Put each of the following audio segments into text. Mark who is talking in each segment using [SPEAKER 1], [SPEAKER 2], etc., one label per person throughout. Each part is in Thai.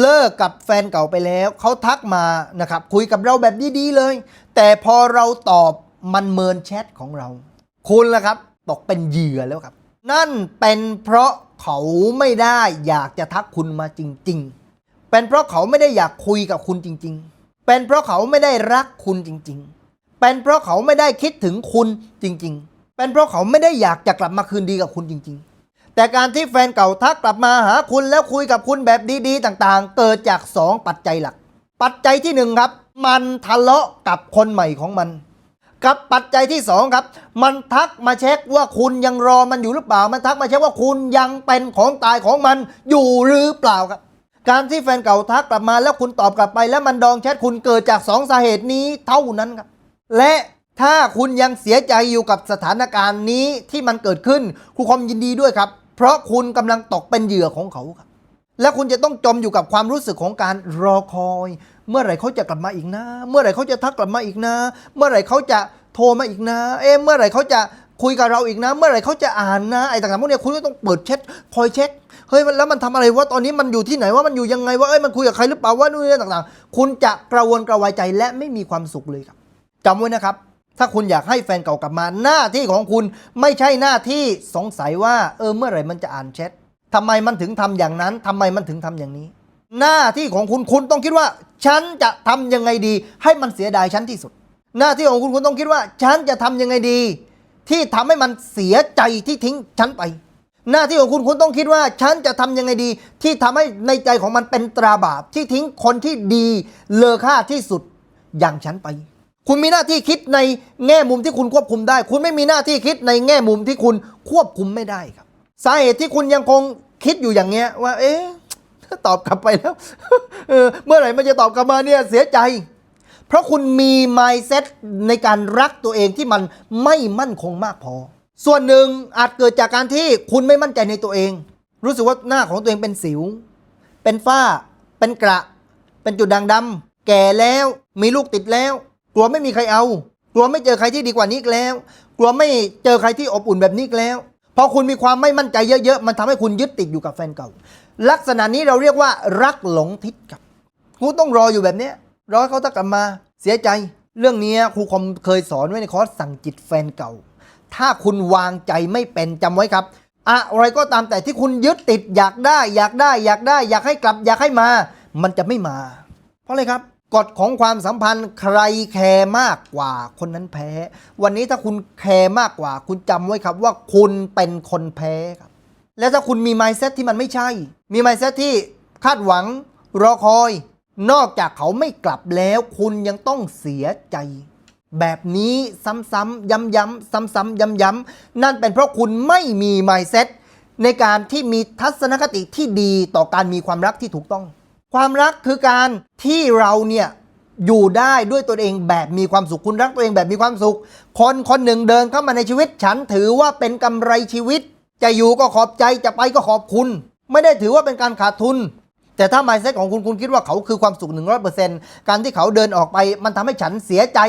[SPEAKER 1] เลิกกับแฟนเก่าไปแล้ว เขาทักมานะครับ คุยกับเราแบบดีๆเลย แต่พอเราตอบมันเมินแชทของเรา คุณล่ะครับ ตกเป็นเหยื่อแล้วครับ นั่นเป็นเพราะเขาไม่ได้อยากจะทักคุณมาจริง ๆ เป็นเพราะเขาไม่ได้อยากคุยกับคุณจริง ๆ เป็นเพราะเขาไม่ได้รักคุณจริง ๆ เป็นเพราะเขาไม่ได้คิดถึงคุณจริง ๆ เป็นเพราะเขาไม่ได้อยากจะกลับมาคืนดีกับคุณจริง ๆ แต่การที่แฟนเก่าทักกลับมาหาคุณแล้วคุยกับคุณแบบดีๆ ต่างๆ เกิดจาก 2 ปัจจัยหลัก ปัจจัยที่หนึ่งครับ มันทะเลาะกับคนใหม่ของมัน กับปัจจัยที่สองครับ มันทักมาเช็คว่าคุณยังรอมันอยู่หรือเปล่า มันทักมาเช็คว่าคุณยังเป็นของตายของมันอยู่หรือเปล่าครับ การที่แฟนเก่าทักกลับมาแล้วคุณตอบกลับไป แล้วมันดองแชทคุณเกิดจากสองสาเหตุนี้เท่านั้นครับ และถ้าคุณยังเสียใจอยู่กับสถานการณ์นี้ที่มันเกิดขึ้นครูคอมยินดีด้วยครับ เพราะคุณกำลังตกเป็นเหยื่อของเขาครับ และคุณจะต้องจมอยู่กับความรู้สึกของการรอคอย เมื่อไหร่เขาจะกลับมาอีกนะ เมื่อไหร่เขาจะทักกลับมาอีกนะ เมื่อไหร่เขาจะโทรมาอีกนะ เอ๊ะเมื่อไหร่เขาจะคุยกับเราอีกนะ เมื่อไหร่เขาจะอ่านนะไอ้ต่างๆพวกเนี้ยคุณก็ต้องเปิดเช็คคอยเช็คเฮ้ยแล้วมันทำอะไรว่าตอนนี้มันอยู่ที่ไหนว่ามันอยู่ยังไงว่าเอ้ยมันคุยกับใครหรือเปล่าว่านู่นนี่ต่างๆ คุณจะกระวนกระวายใจและไม่มีความสุขเลยครับจำไว้นะครับ ถ้าคุณอยากให้แฟนเก่ากลับมาหน้าที่ของคุณไม่ใช่หน้าที่สงสัยว่าเออเมื่อไหร่มันจะอ่านแชททำไมมันถึงทำอย่างนั้นทำไมมันถึงทำอย่างนี้ หน้าที่ของคุณคุณต้องคิดว่า ฉันจะทำยังไงดี ให้มันเสียดายฉันที่สุด หน้าที่ของคุณคุณต้องคิดว่า ฉันจะทำยังไงดี ที่ทำให้มันเสียใจที่ทิ้งฉันไป หน้าที่ของคุณคุณต้องคิดว่า ฉันจะทำยังไงดี ที่ทำให้ในใจของมันเป็นตราบาปที่ทิ้งคนที่ดีเลอค่าที่สุดอย่างฉันไป คุณมีหน้าที่คิดในแง่มุมที่คุณควบคุมได้ คุณไม่มีหน้าที่คิดในแง่มุมที่คุณควบคุมไม่ได้ครับ สาเหตุที่คุณยังคงคิดอยู่อย่างเงี้ยว่า เอ๊ะตอบกลับไปแล้วเออเมื่อไหร่มันจะตอบกลับมาเนี่ยเสียใจ เพราะคุณมี mindset ในการรักตัวเองที่มันไม่มั่นคงมากพอ ส่วนหนึ่งอาจเกิดจากการที่คุณไม่มั่นใจในตัวเอง รู้สึกว่าหน้าของตัวเองเป็นสิว เป็นฝ้า เป็นกระ เป็นจุดด่างดำแก่แล้วมีลูกติดแล้ว ลัวไม่มีใครเอา กลัวไม่เจอใครที่ดีกว่านี้แล้ว กลัวไม่เจอใครที่อบอุ่นแบบนี้แล้ว พอคุณมีความไม่มั่นใจเยอะๆ มันทำให้คุณยึดติดอยู่กับแฟนเก่า ลักษณะนี้เราเรียกว่ารักหลงทิศครับคุณต้องรออยู่แบบเนี้ยรอให้เขาทักกลับมาเสียใจ เรื่องนี้ครูคอมเคยสอนไว้ในคอร์สสั่งจิตแฟนเก่า ถ้าคุณวางใจไม่เป็นจำไว้ครับอะไรก็ตามแต่ที่คุณยึดติดอยากได้ อยากได้ อยากได้ อยากให้กลับ อยากให้มา มันจะไม่มา เพราะอะไรครับ กฎของความสัมพันธ์ใครแคร์มากกว่าคนนั้นแพ้ วันนี้ถ้าคุณแคร์มากกว่า คุณจำไว้ครับว่าคุณเป็นคนแพ้ครับ และถ้าคุณมี mindset ที่มันไม่ใช่ มี mindset ที่คาดหวังรอคอย นอกจากเขาไม่กลับแล้ว คุณยังต้องเสียใจ แบบนี้ซ้ำๆย้ำๆซ้ำๆย้ำๆนั่นเป็นเพราะคุณไม่มี mindset ในการที่มีทัศนคติที่ดีต่อการมีความรักที่ถูกต้อง ความรักคือการที่เราเนี่ยอยู่ได้ด้วยตัวเองแบบมีความสุขคุณรักตัวเองแบบมีความสุข คนคนหนึ่งเดินเข้ามาในชีวิต ฉันถือว่าเป็นกำไรชีวิต จะอยู่ก็ขอบใจจะไปก็ขอบคุณ ไม่ได้ถือว่าเป็นการขาดทุน แต่ถ้า mindset ของคุณคุณคิดว่าเขาคือความสุข 100%การที่เขาเดินออกไปมันทำให้ฉันเสียใจ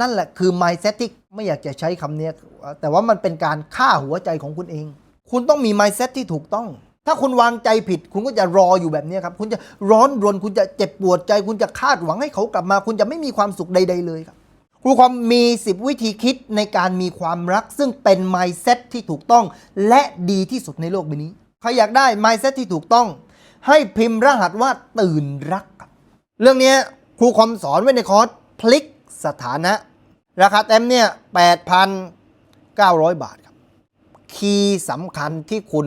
[SPEAKER 1] นั่นแหละคือ mindset ที่ไม่อยากจะใช้คำเนี้ยแต่ว่ามันเป็นการฆ่าหัวใจของคุณเอง คุณต้องมี mindset ที่ถูกต้อง ถ้าคุณวางใจผิด คุณก็จะรออยู่แบบนี้ครับ คุณจะร้อนรน คุณจะเจ็บปวดใจ คุณจะคาดหวังให้เขากลับมา คุณจะไม่มีความสุขใด ๆ เลยครับครูความมี 10 วิธีคิดในการมีความรัก ซึ่งเป็น mindset ที่ถูกต้อง และดีที่สุดในโลกใบนี้ ใครอยากได้ mindset ที่ถูกต้อง ให้พิมพ์รหัสว่าตื่นรักครับ เรื่องนี้ครูคอมสอนไว้ในคอร์สพลิกสถานะ ราคาเต็มเนี่ย8,900 บาทครับ คีย์สำคัญที่คุณ